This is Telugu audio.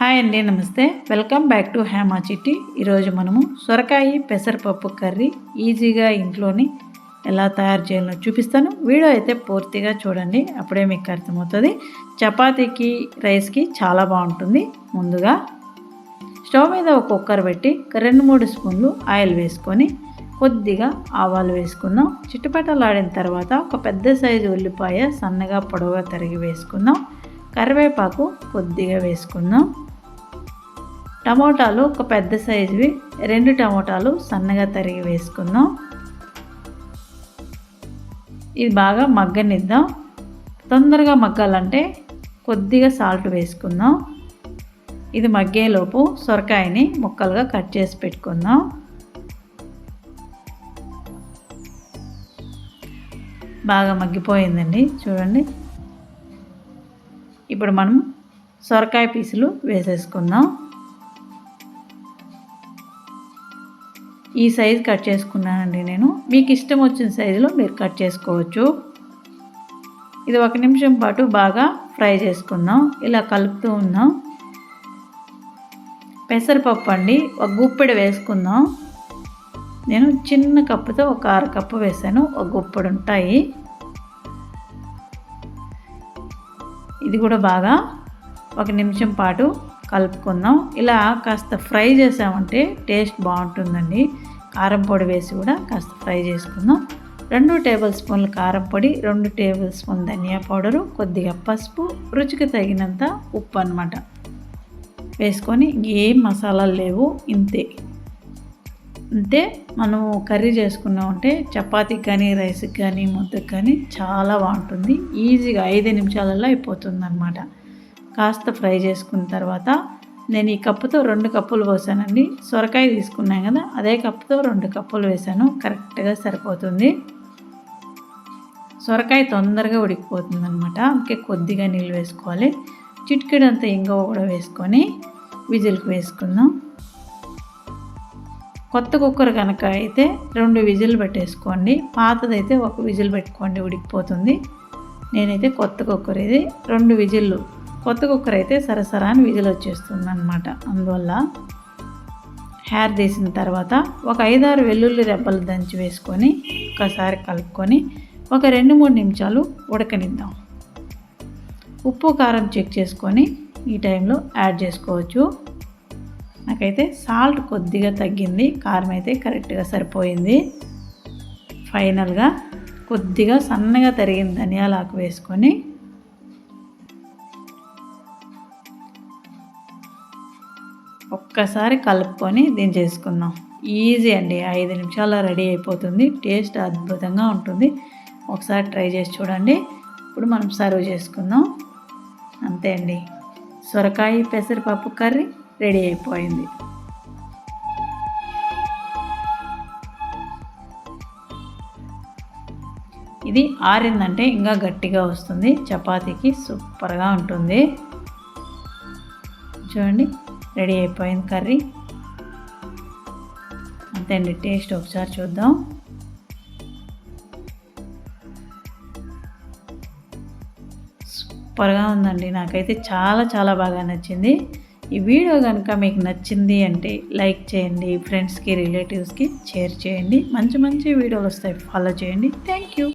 హాయ్ అండి నమస్తే. వెల్కమ్ బ్యాక్ టు హేమా చిట్టి ఈరోజు మనము సొరకాయ పెసరపప్పు కర్రీ ఈజీగా ఇంట్లోని ఎలా తయారు చేయాలో చూపిస్తాను. వీడియో అయితే పూర్తిగా చూడండి అప్పుడే మీకు అర్థమవుతుంది. చపాతీకి రైస్కి చాలా బాగుంటుంది. ముందుగా స్టవ్ మీద ఒక కుక్కర్ పెట్టి రెండు మూడు స్పూన్లు ఆయిల్ వేసుకొని కొద్దిగా ఆవాలు వేసుకుందాం. చిట్టుపట్టలాడిన తర్వాత ఒక పెద్ద సైజు ఉల్లిపాయ సన్నగా పొడవుగా తరిగి వేసుకుందాం. కరివేపాకు కొద్దిగా వేసుకుందాం. టమోటాలు ఒక పెద్ద సైజువి రెండు టమోటాలు సన్నగా తరిగి వేసుకుందాం. ఇది బాగా మగ్గనిద్దాం. తొందరగా మగ్గాలంటే కొద్దిగా సాల్ట్ వేసుకుందాం. ఇది మగ్గేలోపు సొరకాయని ముక్కలుగా కట్ చేసి పెట్టుకుందాం. బాగా మగ్గిపోయిందండి చూడండి. ఇప్పుడు మనం సొరకాయ పీసులు వేసేసుకుందాం. ఈ సైజు కట్ చేసుకున్నానండి నేను. మీకు ఇష్టం వచ్చిన సైజులో మీరు కట్ చేసుకోవచ్చు. ఇది ఒక నిమిషం పాటు బాగా ఫ్రై చేసుకుందాం. ఇలా కలుపుతూ ఉన్నాం పెసరపప్పు అండి ఒక గుప్పెడు వేసుకుందాం. నేను చిన్న కప్పుతో ఒక అర కప్పు వేసాను ఒక గుప్పెడు ఉంటాయి. ఇది కూడా బాగా ఒక నిమిషం పాటు కలుపుకుందాం. ఇలా కాస్త ఫ్రై చేసామంటే టేస్ట్ బాగుంటుందండి. కారం పొడి వేసి కూడా కాస్త ఫ్రై చేసుకుందాం. రెండు టేబుల్ స్పూన్లు కారం పొడి రెండు టేబుల్ స్పూన్ ధనియా పౌడరు కొద్దిగా పసుపు రుచికి తగినంత ఉప్పు అనమాట వేసుకొని ఏం మసాలాలు లేవు ఇంతే. అంతే మనం కర్రీ చేసుకున్నామంటే చపాతీకి కానీ రైస్కి కానీ ముద్దకి కానీ చాలా బాగుంటుంది. ఈజీగా ఐదు నిమిషాలలో అయిపోతుంది అనమాట కాస్త ఫ్రై చేసుకున్న తర్వాత నేను ఈ కప్పుతో రెండు కప్పులు పోసానండి. సొరకాయ తీసుకున్నాను కదా అదే కప్పుతో రెండు కప్పులు వేసాను. కరెక్ట్గా సరిపోతుంది. సొరకాయ తొందరగా ఉడికిపోతుంది అనమాట అందుకే కొద్దిగా నీళ్ళు వేసుకోవాలి. చిట్కిడంతా ఇంగవ కూడా వేసుకొని విజిల్కి వేసుకుందాం. కొత్త కుక్కర్ కనుక అయితే రెండు విజిల్ పెట్టేసుకోండి. పాతదైతే ఒక విజిల్ పెట్టుకోండి ఉడికిపోతుంది. నేనైతే కొత్త కుక్కర్ ఇది. రెండు విజిల్లు కొత్త కుక్కర్ అయితే సరసరా అని విధులు వచ్చేస్తుంది అనమాట అందువల్ల హెయిర్ తీసిన తర్వాత ఒక ఐదారు వెల్లుల్లి రెబ్బలు దంచి వేసుకొని ఒకసారి కలుపుకొని ఒక రెండు మూడు నిమిషాలు ఉడకనిద్దాం. ఉప్పు కారం చెక్ చేసుకొని ఈ టైంలో యాడ్ చేసుకోవచ్చు. నాకైతే సాల్ట్ కొద్దిగా తగ్గింది కారం అయితే కరెక్ట్గా సరిపోయింది. ఫైనల్గా కొద్దిగా సన్నగా తరిగిన ధనియాల ఆకు వేసుకొని ఒక్కసారి కలుపుకొని దించేసుకుందాం ఈజీ అండి. ఐదు నిమిషాల్లో రెడీ అయిపోతుంది. టేస్ట్ అద్భుతంగా ఉంటుంది. ఒకసారి ట్రై చేసి చూడండి. ఇప్పుడు మనం సర్వ్ చేసుకుందాం. అంతే అండి. సొరకాయ పెసరపప్పు కర్రీ రెడీ అయిపోయింది. ఇది ఆరిందంటే ఇంకా గట్టిగా వస్తుంది. చపాతీకి సూపర్గా ఉంటుంది. చూడండి. రెడీ అయిపోయింది కర్రీ. అంతే అండి టేస్ట్ ఒకసారి చూద్దాం. సూపర్గా ఉందండి నాకైతే చాలా చాలా బాగా నచ్చింది. ఈ వీడియో కనుక మీకు నచ్చింది అంటే లైక్ చేయండి ఫ్రెండ్స్కి రిలేటివ్స్కి షేర్ చేయండి. మంచి మంచి వీడియోలు వస్తాయి ఫాలో చేయండి. Thank you.